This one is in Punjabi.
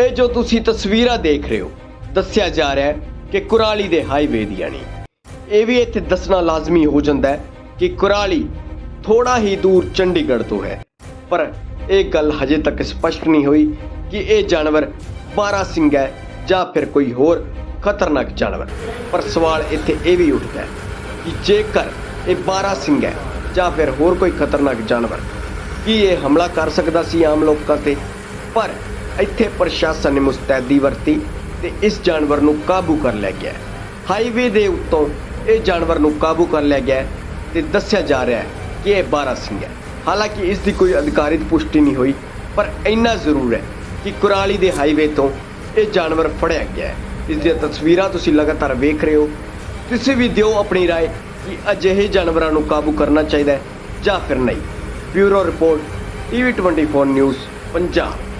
ਇਹ ਜੋ ਤੁਸੀਂ ਤਸਵੀਰਾਂ ਦੇਖ ਰਹੇ ਹੋ, ਦੱਸਿਆ ਜਾ ਰਿਹਾ ਹੈ ਕਿ ਕੁਰਾਲੀ ਦੇ ਹਾਈਵੇ ਦੀਆਂ ਨੇ। ਇਹ ਵੀ ਇੱਥੇ ਦੱਸਣਾ ਲਾਜ਼ਮੀ ਹੋ ਜਾਂਦਾ ਹੈ ਕਿ ਕੁਰਾਲੀ ਥੋੜਾ ਹੀ ਦੂਰ ਚੰਡੀਗੜ੍ਹ ਤੋਂ ਹੈ। ਪਰ ਇਹ ਗੱਲ ਹਜੇ ਤੱਕ ਸਪਸ਼ਟ ਨਹੀਂ ਹੋਈ ਕਿ ਇਹ ਜਾਨਵਰ 12 ਸਿੰਘ ਹੈ ਜਾਂ ਫਿਰ ਕੋਈ ਹੋਰ ਖਤਰਨਾਕ ਜਾਨਵਰ। ਪਰ ਸਵਾਲ ਇੱਥੇ ਇਹ ਵੀ ਉੱਠਦਾ ਹੈ ਕਿ ਜੇਕਰ ਇਹ 12 ਸਿੰਘ ਹੈ ਜਾਂ ਫਿਰ ਹੋਰ ਕੋਈ ਖਤਰਨਾਕ ਜਾਨਵਰ, ਕੀ ਇਹ ਹਮਲਾ ਕਰ ਸਕਦਾ ਸੀ ਆਮ ਲੋਕਾਂ ਤੇ? ਪਰ ਇੱਥੇ ਪ੍ਰਸ਼ਾਸਨ ਨੇ ਮੁਸਤੈਦੀ ਵਰਤੀ ਤੇ ਇਸ ਜਾਨਵਰ ਨੂੰ ਕਾਬੂ ਕਰ ਲਿਆ ਗਿਆ ਹੈ। ਹਾਈਵੇ ਦੇ ਉੱਤੋਂ ਇਹ ਜਾਨਵਰ ਨੂੰ ਕਾਬੂ ਕਰ ਲਿਆ ਗਿਆ ਹੈ ਤੇ ਦੱਸਿਆ ਜਾ ਰਿਹਾ ਹੈ ਕਿ ਇਹ 12 ਸਿੰਘ ਹੈ ਹਾਲਾਂਕਿ ਇਸ ਦੀ ਕੋਈ ਅਧਿਕਾਰਿਤ ਪੁਸ਼ਟੀ ਨਹੀਂ ਹੋਈ ਪਰ ਇੰਨਾ ਜ਼ਰੂਰ ਹੈ ਕਿ ਕੁਰਾਲੀ ਦੇ ਹਾਈਵੇ ਤੋਂ ਇਹ ਜਾਨਵਰ ਫੜਿਆ ਗਿਆ ਹੈ ਇਸ ਦੀਆਂ ਤਸਵੀਰਾਂ ਤੁਸੀਂ ਲਗਾਤਾਰ ਵੇਖ ਰਹੇ ਹੋ ਤੁਸੀਂ ਵੀ ਦਿਓ ਆਪਣੀ رائے ਕਿ ਅਜਿਹੇ ਜਾਨਵਰਾਂ ਨੂੰ ਕਾਬੂ ਕਰਨਾ ਚਾਹੀਦਾ ਹੈ ਜਾਂ ਫਿਰ ਨਹੀਂ bureau report TV 24 news Punjab